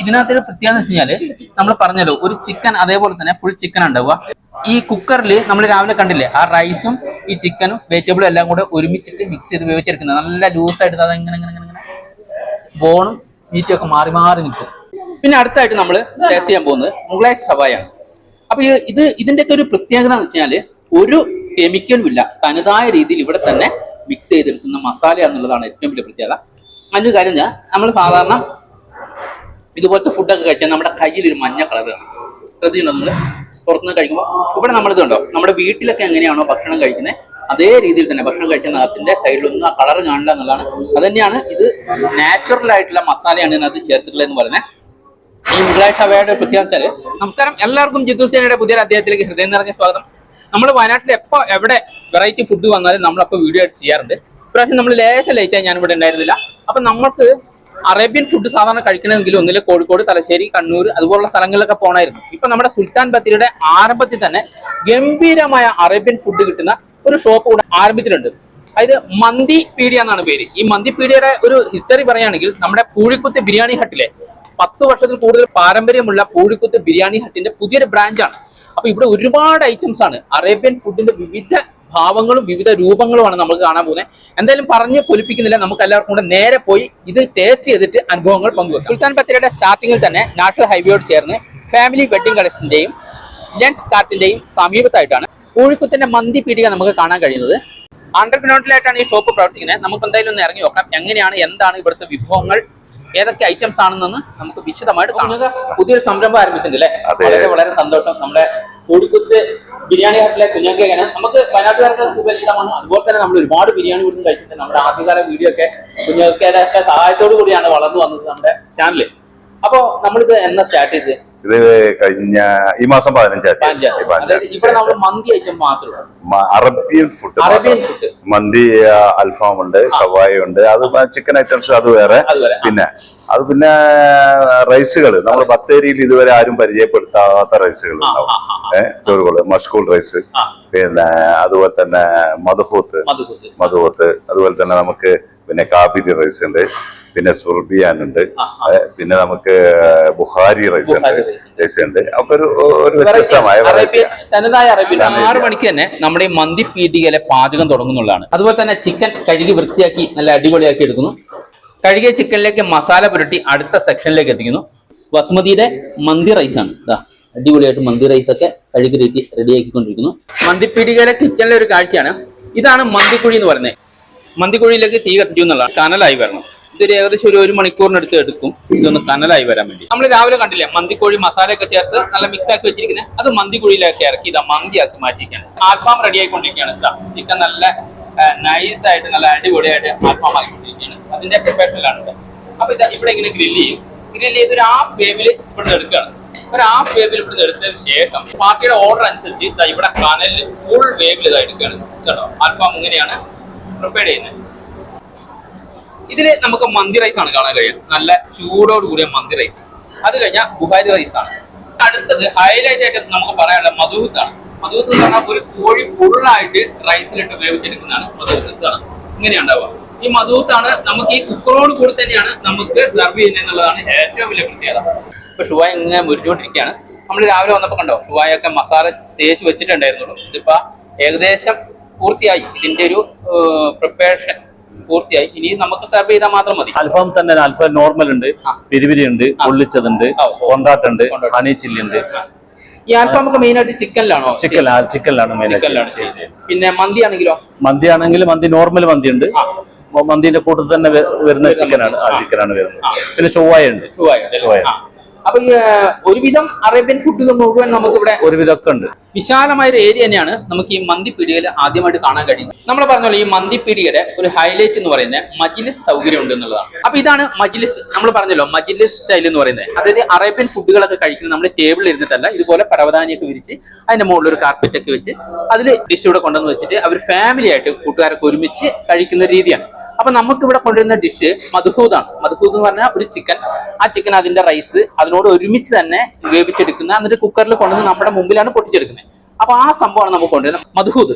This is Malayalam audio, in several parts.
ഇതിനകത്തൊരു പ്രത്യേകത വെച്ച് കഴിഞ്ഞാൽ നമ്മൾ പറഞ്ഞല്ലോ ഒരു ചിക്കൻ അതേപോലെ തന്നെ ഫുൾ ചിക്കൻ ഉണ്ടാവുക. ഈ കുക്കറിൽ നമ്മൾ രാവിലെ കണ്ടില്ലേ ആ റൈസും ഈ ചിക്കനും വെജിറ്റബിളും എല്ലാം കൂടെ ഒരുമിച്ചിട്ട് മിക്സ് ചെയ്ത് വേവിച്ചെടുക്കുന്നത്. നല്ല ലൂസായിട്ട് അത് ഇങ്ങനെ ഇങ്ങനെ ഇങ്ങനെ ബോണും മീറ്റും ഒക്കെ മാറി മാറി നിൽക്കും. പിന്നെ അടുത്തായിട്ട് നമ്മൾ ടേസ്റ്റ് ചെയ്യാൻ പോകുന്നത് മുഗളായ് ഷവായാണ് അപ്പൊ ഇത് ഇതിന്റെയൊക്കെ ഒരു പ്രത്യേകത എന്ന് വെച്ചാൽ ഒരു കെമിക്കലും ഇല്ല. തനതായ രീതിയിൽ ഇവിടെ തന്നെ മിക്സ് ചെയ്തെടുക്കുന്ന മസാല എന്നുള്ളതാണ് ഏറ്റവും വലിയ പ്രത്യേകത. അതിന്റെ കാര്യം നമ്മൾ സാധാരണ ഇതുപോലത്തെ ഫുഡൊക്കെ കഴിച്ചാൽ നമ്മുടെ കയ്യിൽ ഒരു മഞ്ഞ കളർ കാണും. ശ്രദ്ധിച്ചുണ്ടോ നമ്മൾ പുറത്തുനിന്ന് കഴിക്കുമ്പോൾ ഇവിടെ നമ്മൾ ഇതുണ്ടോ? നമ്മുടെ വീട്ടിലൊക്കെ എങ്ങനെയാണോ ഭക്ഷണം കഴിക്കുന്നത് അതേ രീതിയിൽ തന്നെ ഭക്ഷണം കഴിച്ച നഖത്തിന്റെ സൈഡിലൊന്നും ആ കളർ കാണില്ല എന്നുള്ളതാണ്. അത് തന്നെയാണ് ഇത് നാച്ചുറൽ ആയിട്ടുള്ള മസാലയാണ് ഇതിനകത്ത് ചേർത്തിട്ടുള്ളത് എന്ന് പറയുന്നത് ഈ മുഗളായ അവയുടെ പ്രത്യേകം വെച്ചാൽ നമസ്കാരം. എല്ലാവർക്കും ജിത്തു സേനയുടെ പുതിയൊരു അദ്ദേഹത്തിലേക്ക് ഹൃദയം നിറഞ്ഞ സ്വാഗതം. നമ്മൾ വയനാട്ടിൽ എപ്പോൾ എവിടെ വെറൈറ്റി ഫുഡ് വന്നാലും നമ്മളപ്പോൾ വീഡിയോ ആയിട്ട് ചെയ്യാറുണ്ട്. ഇപ്രാവശ്യം നമ്മൾ ലേശം ലേറ്റായി ഞാൻ ഇവിടെ ഉണ്ടായിരുന്നില്ല. അപ്പം നമ്മൾക്ക് അറേബ്യൻ ഫുഡ് സാധാരണ കഴിക്കണമെങ്കിൽ ഒന്നിലെ കോഴിക്കോട് തലശ്ശേരി കണ്ണൂർ അതുപോലുള്ള സ്ഥലങ്ങളിലൊക്കെ പോകണമായിരുന്നു ഇപ്പൊ നമ്മുടെ സുൽത്താൻ ബത്തിരിയുടെ ആരംഭത്തിൽ തന്നെ ഗംഭീരമായ അറേബ്യൻ ഫുഡ് കിട്ടുന്ന ഒരു ഷോപ്പ് കൂടെ ആരംഭിച്ചിട്ടുണ്ട്. അതായത് മന്തി പീഡിയ എന്നാണ് പേര്. ഈ മന്തി പീഡിയയുടെ ഒരു ഹിസ്റ്ററി പറയുകയാണെങ്കിൽ നമ്മുടെ പൂഴിക്കുത്ത് ബിരിയാണി ഹട്ടിലെ പത്ത് വർഷത്തിൽ കൂടുതൽ പാരമ്പര്യമുള്ള പൂഴിക്കുത്ത് ബിരിയാണി ഹട്ടിന്റെ പുതിയൊരു ബ്രാഞ്ചാണ് അപ്പൊ ഇവിടെ ഒരുപാട് ഐറ്റംസ് ആണ്. അറേബ്യൻ ഫുഡിന്റെ വിവിധ ഭാവങ്ങളും വിവിധ രൂപങ്ങളുമാണ് നമുക്ക് കാണാൻ പോകുന്നത്. എന്തായാലും പറഞ്ഞ് പൊലിപ്പിക്കുന്നില്ല. നമുക്ക് എല്ലാവർക്കും കൂടെ നേരെ പോയി ഇത് ടേസ്റ്റ് ചെയ്തിട്ട് അനുഭവങ്ങൾ പങ്കുവെക്കാം. സുൽത്താൻ ബത്തേരിയുടെ സ്റ്റാർട്ടിങ്ങിൽ തന്നെ നാഷണൽ ഹൈവേയോട് ചേർന്ന് ഫാമിലി വെഡിങ് കളക്ഷന്റെയും ജെൻസ് കാറ്റിന്റെയും സമീപത്തായിട്ടാണ് കോഴിക്കുത്തിന്റെ മന്തി പീടിക നമുക്ക് കാണാൻ കഴിയുന്നത്. അണ്ടർഗ്രൗണ്ടിലായിട്ടാണ് ഈ ഷോപ്പ് പ്രവർത്തിക്കുന്നത്. നമുക്ക് എന്തായാലും ഒന്ന് ഇറങ്ങി നോക്കാം. എങ്ങനെയാണ് എന്താണ് ഇവിടുത്തെ വിഭവങ്ങൾ? ഏതൊക്കെ ഐറ്റംസ് ആണെന്ന് നമുക്ക് വിശദമായിട്ട് കാണുക പുതിയൊരു സംരംഭം ആരംഭിച്ചിട്ടുണ്ട് അല്ലേ വളരെ വളരെ സന്തോഷം. നമ്മുടെ കൂടിക്കുത്ത് ബിരിയാണി ഹട്ടിലെ കുഞ്ഞാക്കേക്കാണ് നമുക്ക് വയനാട്ടുകാർക്ക് സുപരിചിതമാണ് അതുപോലെ തന്നെ നമ്മൾ ഒരുപാട് ബിരിയാണി കൂടുതൽ കഴിച്ചിട്ടുണ്ട്. നമ്മുടെ ആദ്യകാല വീഡിയോ ഒക്കെ കുഞ്ഞാക്കേടെ സഹായത്തോടു കൂടിയാണ് വളർന്നു വന്നത് നമ്മുടെ ചാനലിൽ അപ്പോ നമ്മളിത് എന്നാ സ്റ്റാർട്ട് ചെയ്തത്? ഇത് കഴിഞ്ഞ ഈ മാസം പതിനഞ്ചാം തീയതി. അറബിയൻ ഫുഡ് മന്തി അൽഫാം ഉണ്ട് സവായ ഉണ്ട്. അത് ചിക്കൻ ഐറ്റംസ് അത് വേറെ. പിന്നെ അത് പിന്നെ റൈസുകൾ നമ്മൾ ബത്തേരിയിൽ ഇതുവരെ ആരും പരിചയപ്പെടുത്താത്ത റൈസുകൾ ഉണ്ടാവും. ഏഹ് മസ്കൂൾ റൈസ് പിന്നെ അതുപോലെ തന്നെ മധുഹൂത്ത്. മധുഹൂത്ത്. അതുപോലെ തന്നെ നമുക്ക് പിന്നെ കാബിരി റൈസ് ഉണ്ട് പിന്നെ സുർബിയാൻ ഉണ്ട് പിന്നെ നമുക്ക് ബുഹാരി റൈസ് ഉണ്ട് റൈസ് ഉണ്ട്. അപ്പൊ ഒരു ഒരു വ്യത്യസ്തമായ തനതായ ആറ് മണിക്ക് തന്നെ നമ്മുടെ ഈ മന്തി പീടികയിലെ പാചകം തുടങ്ങുന്നുള്ളതാണ്. അതുപോലെ തന്നെ ചിക്കൻ കഴുകി വൃത്തിയാക്കി നല്ല അടിപൊളിയാക്കി എടുക്കുന്നു. കഴുകിയ ചിക്കനിലേക്ക് മസാല പുരട്ടി അടുത്ത സെക്ഷനിലേക്ക് എത്തിക്കുന്നു. ബസ്മതിയുടെ മന്തി റൈസാണ് ആണ്. ഇതാ അടിപൊളിയായിട്ട് മന്തി റൈസ് ഒക്കെ കഴുകി റെഡി റെഡിയാക്കിക്കൊണ്ടിരിക്കുന്നു. മന്തിപ്പീടികയിലെ കിച്ചണിലെ ഒരു കാഴ്ചയാണ്. ഇതാണ് മന്തിക്കുഴി എന്ന് പറയുന്നത്. മന്തിക്കുഴിയിലേക്ക് തീ കത്തിച്ചു എന്നുള്ളതാണ്. കനലായി വരണം. ഇതൊരു ഏകദേശം ഒരു ഒരു മണിക്കൂറിനടുത്ത് എടുക്കും. ഇതൊന്ന് കനലായി വരാൻ വേണ്ടി. നമ്മൾ രാവിലെ കണ്ടില്ലേ മന്തിക്കോഴി മസാലയൊക്കെ ചേർത്ത് നല്ല മിക്സ് ആക്കി വെച്ചിരിക്കുന്നത് അത് മന്തിക്കുഴിയിലേക്ക് ഇറക്കി ഇതാ മന്തിയാക്കി മാറ്റിയിരിക്കുകയാണ്. ആൽഫാം റെഡി ആയിക്കൊണ്ടിരിക്കുകയാണ് ഇതാ. ചിക്കൻ നല്ല നൈസ് ആയിട്ട് നല്ല അടിപൊളിയായിട്ട് ആൽഫാം ആക്കിക്കൊണ്ടിരിക്കുകയാണ് അതിന്റെ പ്രിപ്പറേഷനിലാണ് അപ്പൊ ഇതാ ഇവിടെ ഇങ്ങനെ ഗ്രില്ല് ചെയ്യും. ഗ്രില്ല് ചെയ്ത് ഒരു ഹാഫ് വേവിൽ ഇവിടുന്ന് എടുക്കുകയാണ്. ഒരു ഹാഫ് വേവിൽ ഇവിടുന്ന് എടുത്തതിന് ശേഷം പാർട്ടിയുടെ ഓർഡർ അനുസരിച്ച് ഇതാ ഇവിടെ കനലിൽ ഫുൾ വേവിൽ ഇതാ എടുക്കുകയാണ്. കേട്ടോ. ആൽഫാം ഇങ്ങനെയാണ്. പ്രിപ്പയർ ചെയ്യുന്നത് ഇതിൽ നമുക്ക് മന്തി റൈസ് ആണ് കാണാൻ കഴിയുന്നത് നല്ല ചൂടോട് കൂടിയ മന്തി റൈസ് അത് കഴിഞ്ഞാൽ ബുഹാരി റൈസ് ആണ്. അടുത്തത് ഹൈലൈറ്റ് ആയിട്ട് നമുക്ക് പറയാനുള്ള ആണ്. മധുഹത്ത് എന്ന് പറഞ്ഞാൽ ഒരു കോഴി ഫുള്ളായിട്ട് റൈസിലിട്ട് വേവിച്ചെടുക്കുന്നതാണ് മധുഹത്ത് ആണ് ഇങ്ങനെയാണ് ഉണ്ടാവുക. ഈ മധുഹത്താണ് നമുക്ക് ഈ കുക്കറോട് കൂടി തന്നെയാണ് നമുക്ക് സെർവ് ചെയ്യുന്നത് എന്നുള്ളതാണ് ഏറ്റവും വലിയ പ്രത്യേകത. ഇപ്പൊ ഷുവായ ഇങ്ങനെ മുരിഞ്ഞുകൊണ്ടിരിക്കുകയാണ്. നമ്മൾ രാവിലെ വന്നപ്പോൾ കണ്ടോ? ഷുവായൊക്കെ മസാല തേച്ച് വെച്ചിട്ടുണ്ടായിരുന്നുള്ളൂ. ഇതിപ്പോ ഏകദേശം പൂർത്തിയായി. ഇതിന്റെ ഒരു പ്രിപ്പറേഷൻ പൂർത്തിയായി. ഇനി നമുക്ക് സെർവ് ചെയ്താൽ മാത്രം മതി. അൽഫാം തന്നെ അൽഫാം നോർമൽ ഉണ്ട്. പിരിവിരി പിരിപിരി ഉണ്ട് പൊള്ളിച്ചതുണ്ട് ആ. കൊണ്ടാട്ടുണ്ട് കൊണ്ടാട്ടം. ഹണി ചില്ലി ഉണ്ട്. ഈ ആൽഫാം ഒക്കെ മെയിൻ ആയിട്ട് ചിക്കനിലാണോ? ചിക്കൻ. ചിക്കനിലാണ് മെയിൻ പിന്നെ മന്തി ആണെങ്കിലോ? മന്തി ആണെങ്കിൽ മന്തി നോർമൽ മന്തി ഉണ്ട്. മന്തിന്റെ കൂട്ടത്തിൽ തന്നെ വരുന്ന ചിക്കനാണ് ആ. ചിക്കനാണ് വരുന്നത്. പിന്നെ ചൊവ്വായ ഉണ്ട്. ചൊവ്വായ. ആ. അപ്പൊ ഈ, ഒരുവിധം അറേബ്യൻ ഫുഡുകൾ മുഴുവൻ നമുക്ക് ഇവിടെ ഒരുവിധമൊക്കെ ഉണ്ട് വിശാലമായ ഒരു ഏരിയ തന്നെയാണ് നമുക്ക് ഈ മന്തി പീടികയിൽ ആദ്യമായിട്ട് കാണാൻ കഴിയുന്നത്. നമ്മൾ പറഞ്ഞോളൂ ഈ മന്തി പീടികയുടെ ഒരു ഹൈലൈറ്റ് എന്ന് പറയുന്നത് മജിലിസ് സൗകര്യം ഉണ്ട് എന്നുള്ളതാണ്. അപ്പൊ ഇതാണ് മജിലിസ് നമ്മൾ പറഞ്ഞല്ലോ മജിലിസ് സ്റ്റൈൽ എന്ന് പറയുന്നത്. അതായത് അറേബ്യൻ ഫുഡുകളൊക്കെ കഴിക്കുന്നത് നമ്മൾ ടേബിളിൽ ഇരുന്നിട്ടല്ല ഇതുപോലെ പരവതാനിയൊക്കെ വിരിച്ച് അതിന്റെ മുകളിൽ ഒരു കാർപ്പറ്റ് ഒക്കെ വെച്ച് അതിൽ ഡിഷ് ഇവിടെ കൊണ്ടുവന്ന് വെച്ചിട്ട് അവർ ഫാമിലി ആയിട്ട് കൂട്ടുകാരൊക്കെ ഒരുമിച്ച് കഴിക്കുന്ന രീതിയാണ്. അപ്പൊ നമുക്ക് ഇവിടെ കൊണ്ടുവരുന്ന ഡിഷ് മധുഹൂദാണ്. മധുഹൂദ് എന്ന് പറഞ്ഞാൽ ഒരു ചിക്കൻ ആ ചിക്കൻ അതിന്റെ റൈസ് അതിനോട് ഒരുമിച്ച് തന്നെ വേവിച്ചെടുക്കുന്ന എന്നിട്ട് കുക്കറിൽ കൊണ്ടുവന്ന് നമ്മുടെ മുമ്പിലാണ് പൊട്ടിച്ചെടുക്കുന്നത്. അപ്പൊ ആ സംഭവമാണ് നമുക്ക് കൊണ്ടുവരുന്നത്. മധുഹൂദ്.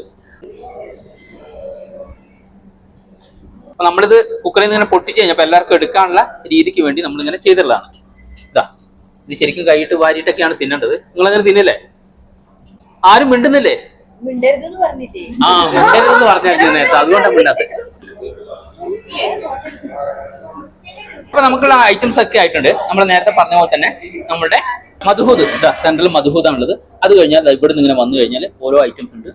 അപ്പൊ നമ്മളിത് കുക്കറിൽ നിന്ന് ഇങ്ങനെ പൊട്ടിച്ച് കഴിഞ്ഞപ്പോൾ എല്ലാവർക്കും എടുക്കാനുള്ള രീതിക്ക് വേണ്ടി നമ്മൾ ഇങ്ങനെ ചെയ്തിട്ടുള്ളതാണ്. ഇതാ ഇത് ശരിക്കും കൈയിട്ട് വാരിയിട്ടൊക്കെയാണ് തിന്നേണ്ടത്. നിങ്ങൾ അങ്ങനെ തിന്നില്ലേ? ആരും മിണ്ടുന്നില്ലേ? ആ മിണ്ടരുതെന്ന് പറഞ്ഞാൽ നേരത്തെ അതുകൊണ്ടാണ് മിണ്ടാത്തത്. ഇപ്പൊ നമുക്കുള്ള ഐറ്റംസ് ഒക്കെ ആയിട്ടുണ്ട്. നമ്മൾ നേരത്തെ പറഞ്ഞ പോലെ തന്നെ നമ്മുടെ മധുഹൂദ്. സെൻട്രൽ മധുഹൂദാണുള്ളത് അത് കഴിഞ്ഞാൽ ഇവിടെ നിന്ന് ഇങ്ങനെ വന്നു കഴിഞ്ഞാൽ ഓരോ ഐറ്റംസ് ഉണ്ട്.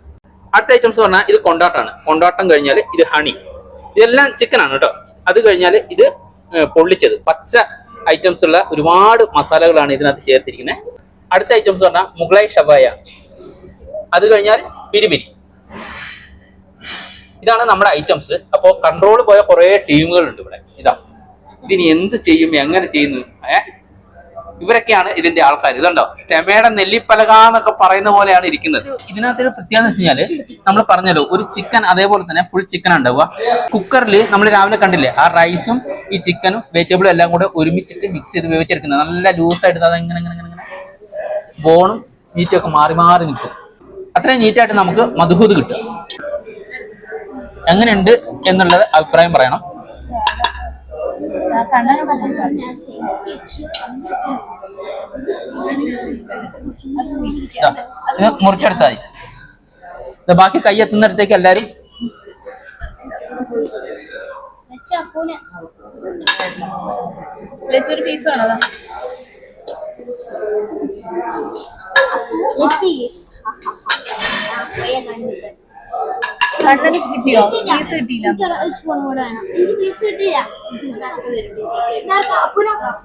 അടുത്ത ഐറ്റംസ് പറഞ്ഞാൽ ഇത് കൊണ്ടാട്ടാണ്. കൊണ്ടാട്ടം കഴിഞ്ഞാൽ ഇത് ഹണി ഇതെല്ലാം ചിക്കൻ ആണ് കേട്ടോ. അത് കഴിഞ്ഞാൽ ഇത് പൊള്ളിച്ചത്. പച്ച ഐറ്റംസ് ഉള്ള ഒരുപാട് മസാലകളാണ് ഇതിനകത്ത് ചേർത്തിരിക്കുന്നത്. അടുത്ത ഐറ്റംസ് പറഞ്ഞാൽ മുഗളായി ഷവായ. അത് കഴിഞ്ഞാൽ പിരിപിരി ഇതാണ് നമ്മുടെ ഐറ്റംസ് അപ്പോൾ കൺട്രോൾ പോയ കുറേ ടീമുകളുണ്ട് ഇവിടെ. ഇതാ. ഇതിന് എന്ത് ചെയ്യും? എങ്ങനെ ചെയ്യുന്നു? ഏ? ഇവരൊക്കെയാണ് ഇതിന്റെ ആൾക്കാർ ഇതുണ്ടോ? ക്ഷമയുടെ നെല്ലിപ്പലക എന്നൊക്കെ പറയുന്ന പോലെയാണ് ഇരിക്കുന്നത്. ഇതിനകത്തൊരു പ്രത്യേകത എന്ന് വെച്ച് കഴിഞ്ഞാൽ നമ്മൾ പറഞ്ഞല്ലോ ഒരു ചിക്കൻ അതേപോലെ തന്നെ ഫുൾ ചിക്കൻ ഉണ്ടാവുക. കുക്കറിൽ നമ്മൾ രാവിലെ കണ്ടില്ലേ ആ റൈസും ഈ ചിക്കനും വെജിറ്റബിളും എല്ലാം കൂടെ ഒരുമിച്ചിട്ട് മിക്സ് ചെയ്ത് വേവിച്ചെടുക്കുന്നത്. നല്ല ലൂസായിട്ട് അത് അതെങ്ങനെ ഇങ്ങനെ ഇങ്ങനെ ബോണും മീറ്റും ഒക്കെ മാറി മാറി നിൽക്കും. അത്രയും നീറ്റായിട്ട് നമുക്ക് മധുഹൂത് കിട്ടും. എങ്ങനെയുണ്ട് എന്നുള്ളത് അഭിപ്രായം പറയണം. ഇത് മുറിച്ചെടുത്താൽ മതി ബാക്കി കൈ എത്തുന്നിടത്തേക്ക് എല്ലാരും. ലച്ചൊരു പീസ് വേണോ അതാ? കണ്ണന് കിട്ടിയോ? പീസ് കിട്ടിയില്ല.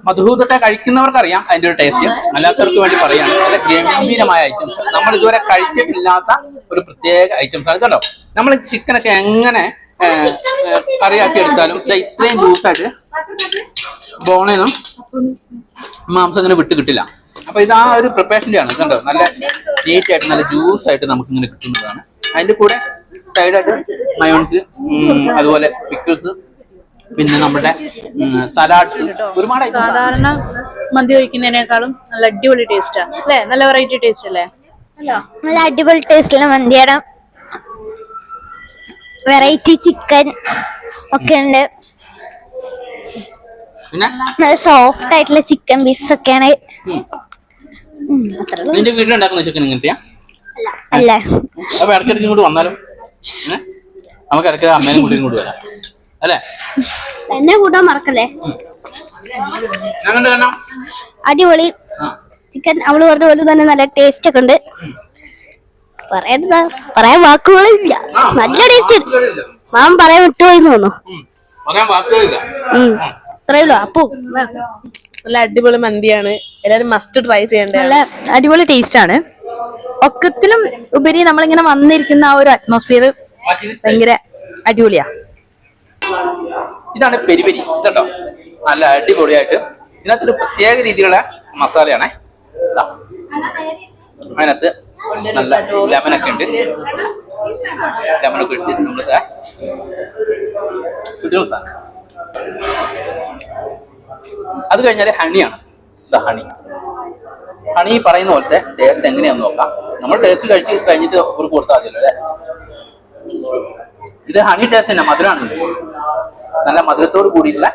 മധുഹൂതൊക്കെ കഴിക്കുന്നവർക്ക് അറിയാം അതിന്റെ ഒരു ടേസ്റ്റ് അല്ലാത്തവർക്ക് വേണ്ടി പറയാണ് നല്ല ഗംഭീരമായ ഐറ്റംസ് നമ്മൾ ഇതുവരെ കഴിച്ചിട്ടില്ലാത്ത ഒരു പ്രത്യേക ഐറ്റംസ് ആണ്. കണ്ടോ? നമ്മൾ ചിക്കനൊക്കെ എങ്ങനെ കറിയാക്കി എടുത്താലും ഇത്രയും ലൂസായിട്ട് ബോണേന്നും മാംസം ഇങ്ങനെ വിട്ട് കിട്ടില്ല. അപ്പൊ ഇത് ആ ഒരു പ്രിപ്പറേഷന്റെ ആണ്. കണ്ടോ? നല്ല നീറ്റ് ആയിട്ട് നല്ല ജ്യൂസ് ആയിട്ട് നമുക്ക് ഇങ്ങനെ കിട്ടുന്നതാണ്. അതിന്റെ കൂടെ സൈഡായിട്ട് മയോൺസ് അതുപോലെ പിക്കിൾസ് പിന്നെ നമ്മുടെ സലാഡ്സ് ഒരുപാട് സാധാരണ മന്തി കഴിക്കുന്നതിനേക്കാളും നല്ല അടിപൊളി ടേസ്റ്റാ അല്ലേ? നല്ല വെറൈറ്റി ടേസ്റ്റ് അല്ലേ? നല്ല അടിപൊളി ടേസ്റ്റുള്ള മന്തിയാണ് വെറൈറ്റി ചിക്കൻ ഒക്കെ ഉണ്ട്. പിന്നെ? നല്ല സോഫ്റ്റ് ആയിട്ടുള്ള ചിക്കൻ പീസ് ഒക്കെയാണ്. നിന്റെ വീട്ടിലുണ്ടാക്കുന്ന ചിക്കൻ ഇങ്ങനത്തെയാ? അല്ല. അപ്പൊ ഇടയ്ക്കിടയ്ക്ക് ഇങ്ങോട്ട് വന്നാലും? നമുക്ക് ഇടയ്ക്ക് അമ്മേനും കൂട്ടിയും കൂടി വരാം. അല്ലേ? എന്നെ കൂട്ടാൻ മറക്കല്ലേ? അടിപൊളി. ചിക്കൻ അവൾ പറഞ്ഞ പോലെ തന്നെ നല്ല ടേസ്റ്റ് ഒക്കെ ഉണ്ട്. പറയാൻ പറയാൻ വാക്കുകളില്ല. നല്ല ടേസ്റ്റ്. മാം പറയാൻ വിട്ടുപോയി തോന്നുന്നു. ഉം. വാക്കുകളില്ല. ഉം. അത്രേ ഉള്ളൂ. അപ്പു നല്ല അടിപൊളി മന്തിയാണ്. എല്ലാരും മസ്റ്റ് ട്രൈ ചെയ്യണ്ടേ നല്ല അടിപൊളി ടേസ്റ്റ് ആണ്. ഒക്കത്തിലും ഉപരി നമ്മളിങ്ങനെ വന്നിരിക്കുന്ന ആ ഒരു അറ്റ്മോസ്ഫിയർ ഭയങ്കര അടിപൊളിയാ. ഇതാണ് പെരിപെരി. ഇതുണ്ടോ? നല്ല അടിപൊളിയായിട്ട്. ഇതിനകത്തൊരു പ്രത്യേക രീതിയിലുള്ള മസാലയാണ്. അതിനകത്ത് നല്ല ലെമനൊക്കെ ഉണ്ട്. ലെമനൊക്കെ നമ്മൾ അത് കഴിഞ്ഞാൽ ഹണിയാണ്. ഇതാ ഹണി. ഹണി പറയുന്ന പോലത്തെ ടേസ്റ്റ് എങ്ങനെയാന്ന് നോക്കാം നമ്മൾ ടേസ്റ്റ് കഴിച്ച് കഴിഞ്ഞിട്ട് ഒരു കൊടുത്താൽ മതിയല്ലോ അല്ലേ ഇത് ഹണി ടേസ്റ്റ് തന്നെ മധുരമാണ്. നല്ല മധുരത്തോട് കൂടിയിട്ടുള്ള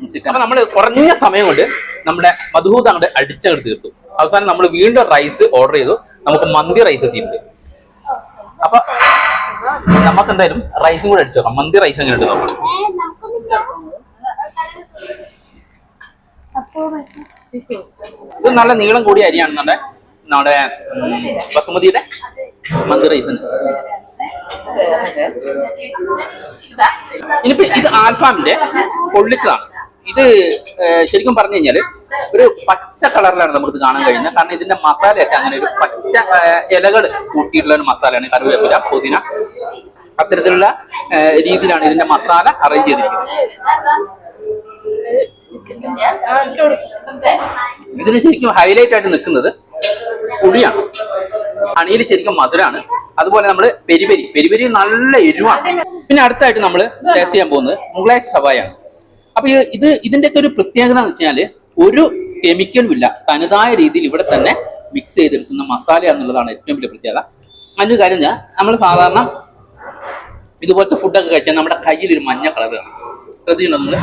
ചിക്കൻ അപ്പൊ നമ്മൾ കുറഞ്ഞ സമയം കൊണ്ട് നമ്മുടെ മധുഹൂത് അങ്ങോട്ട് അടിച്ചങ്ങോട്ട് തീർത്തു അവസാനം നമ്മൾ വീണ്ടും റൈസ് ഓർഡർ ചെയ്തു നമുക്ക് മന്തി റൈസ് എത്തിയിട്ടുണ്ട് അപ്പൊ നമുക്ക് എന്തായാലും റൈസും കൂടെ അടിച്ചു നോക്കാം മന്തി റൈസ് എങ്ങനെ ഉണ്ട് നോക്കാം ഇത് നല്ല നീളം കൂടിയ അരിയാണ് നമ്മുടെ നമ്മുടെ ബസുമതിയുടെ മന്തി റൈസിന്. ഇനിയിപ്പോ ഇത് ആൽഫാമിന്റെ പൊള്ളിച്ചതാണ്. ഇത് ശരിക്കും പറഞ്ഞു കഴിഞ്ഞാൽ ഒരു പച്ച കളറിലാണ് നമുക്ക് കാണാൻ കഴിയുന്നത്. കാരണം ഇതിന്റെ മസാലയൊക്കെ അങ്ങനെ ഒരു പച്ച ഇലകൾ കൂട്ടിയിട്ടുള്ള ഒരു മസാലയാണ്. കറിവേപ്പില പുതിന അത്തരത്തിലുള്ള രീതിയിലാണ് ഇതിന്റെ മസാല അറേഞ്ച് ചെയ്തിരിക്കുന്നത്. ഇതിന് ശരിക്കും ഹൈലൈറ്റ് ആയിട്ട് നിൽക്കുന്നത് പുളിയാണ്. അണിയിൽ ശരിക്കും മധുരാണ്. അതുപോലെ നമ്മൾ പെരിപെരി. പെരിപെരി നല്ല എരിവാണ്. പിന്നെ അടുത്തായിട്ട് നമ്മൾ ടേസ്റ്റ് ചെയ്യാൻ പോകുന്നത് മുഗളായ് ഷവായാണ് അപ്പൊ ഇത് ഇതിന്റെയൊക്കെ ഒരു പ്രത്യേകത എന്ന് വെച്ചാൽ ഒരു കെമിക്കലും ഇല്ല. തനതായ രീതിയിൽ ഇവിടെ തന്നെ മിക്സ് ചെയ്തെടുക്കുന്ന മസാല എന്നുള്ളതാണ് ഏറ്റവും വലിയ പ്രത്യേകത. അതിന്റെ കാര്യം നമ്മൾ സാധാരണ ഇതുപോലത്തെ ഫുഡൊക്കെ കഴിച്ചാൽ നമ്മുടെ കയ്യിൽ ഒരു മഞ്ഞ കളർ കാണും. ശ്രദ്ധിച്ചിട്ടുണ്ടോ നമ്മൾ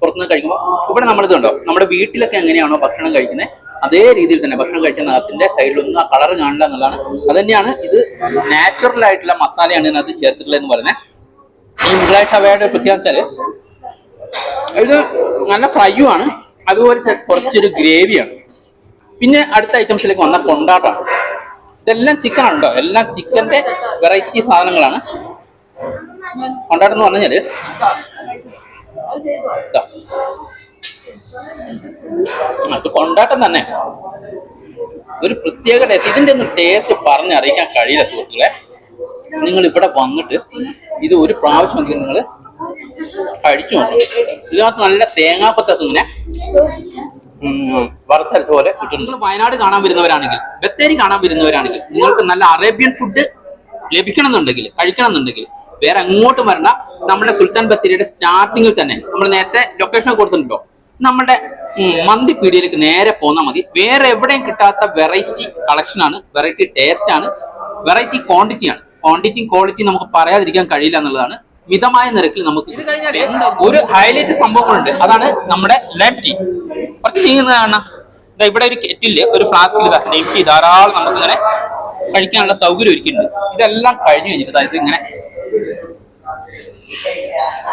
പുറത്തുനിന്ന് കഴിക്കുമ്പോൾ ഇവിടെ നമ്മളിത് ഉണ്ടോ നമ്മുടെ വീട്ടിലൊക്കെ എങ്ങനെയാണോ ഭക്ഷണം കഴിക്കുന്നത് അതേ രീതിയിൽ തന്നെ ഭക്ഷണം കഴിച്ച അതിന്റെ സൈഡിലൊന്നും ആ കളർ കാണില്ല എന്നുള്ളതാണ്. അത് തന്നെയാണ് ഇത് നാച്ചുറൽ ആയിട്ടുള്ള മസാലയാണ് ഇതിനകത്ത് ചേർത്തിട്ടുള്ളത് എന്ന് പറയുന്നത് ഈ മുഗളായിട്ട് അവയുടെ വെച്ചാൽ ഇത് നല്ല ഫ്രൈയും ആണ്. അതുപോലെ കുറച്ചൊരു ഗ്രേവിയാണ് പിന്നെ അടുത്ത ഐറ്റംസിലേക്ക് വന്ന കൊണ്ടാട്ടമാണ് ഇതെല്ലാം ചിക്കൻ ഉണ്ടോ എല്ലാം ചിക്കന്റെ വെറൈറ്റി സാധനങ്ങളാണ്. കൊണ്ടാട്ടം എന്ന് പറഞ്ഞാൽ ഇതാ. അത് കൊണ്ടാട്ടം തന്നെ. ഒരു പ്രത്യേക ഇതിന്റെ ഒന്നും ടേസ്റ്റ് പറഞ്ഞറിയിക്കാൻ കഴിയില്ല സുഹൃത്തുക്കളെ. നിങ്ങൾ ഇവിടെ വന്നിട്ട് ഇത് ഒരു പ്രാവശ്യമെങ്കിലും നിങ്ങൾ. കഴിച്ചു നോക്കും. ഇതിനകത്ത് നല്ല തേങ്ങാപ്പത്തൊക്കെ ഇങ്ങനെ വറുത്തരച്ച പോലെ കിട്ടുന്നുണ്ട് വയനാട് കാണാൻ വരുന്നവരാണെങ്കിൽ ബത്തേരി കാണാൻ വരുന്നവരാണെങ്കിൽ നിങ്ങൾക്ക് നല്ല അറേബ്യൻ ഫുഡ് ലഭിക്കണം എന്നുണ്ടെങ്കിൽ കഴിക്കണം എന്നുണ്ടെങ്കിൽ വേറെ അങ്ങോട്ടും വരണ്ട. നമ്മുടെ സുൽത്താൻ ബത്തേരിയുടെ സ്റ്റാർട്ടിങ്ങിൽ തന്നെ നമ്മൾ നേരത്തെ ലൊക്കേഷൻ കൊടുത്തിട്ടുണ്ടോ നമ്മുടെ മന്തി പീടിയയിലേക്ക് നേരെ പോന്നാൽ മതി. വേറെ എവിടെയും കിട്ടാത്ത വെറൈറ്റി കളക്ഷൻ ആണ്. വെറൈറ്റി ടേസ്റ്റ് ആണ്. വെറൈറ്റി ക്വാണ്ടിറ്റി ആണ്. ക്വാണ്ടിറ്റിയും ക്വാളിറ്റിയും നമുക്ക് പറയാതിരിക്കാൻ കഴിയില്ല എന്നുള്ളതാണ് മിതമായ നിരക്കിൽ നമുക്ക് ഇത് കഴിഞ്ഞാൽ ഒരു ഹൈലൈറ്റ് സംഭവങ്ങളുണ്ട്. അതാണ് നമ്മുടെ ലൈം ടീ കുറച്ച് കാണാം ഇവിടെ ഒരു കെറ്റിൽ ഒരു ഫ്ലാസ്കിൽ ലൈം ടീ ധാരാളം നമുക്ക് ഇങ്ങനെ കഴിക്കാനുള്ള സൗകര്യം ഒരുക്കിയിട്ടുണ്ട്. ഇതെല്ലാം കഴിഞ്ഞു കഴിഞ്ഞിട്ട് അതായത് ഇങ്ങനെ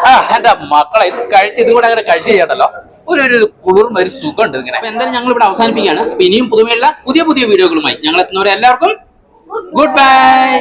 ആ എന്റെ മക്കളെ ഇത് കഴിച്ച് ഇതും കൂടെ അങ്ങനെ കഴിച്ച് ചെയ്യണ്ടല്ലോ. ഒരു ഒരു കുളിർമ ഒരു ഉണ്ട് ഇങ്ങനെ അപ്പൊ എന്തായാലും ഞങ്ങൾ ഇവിടെ അവസാനിപ്പിക്കുകയാണ്. ഇനിയും പുതുമയുള്ള പുതിയ പുതിയ വീഡിയോകളുമായി ഞങ്ങൾ എത്തുന്നവരെ എല്ലാവർക്കും ഗുഡ് ബൈ.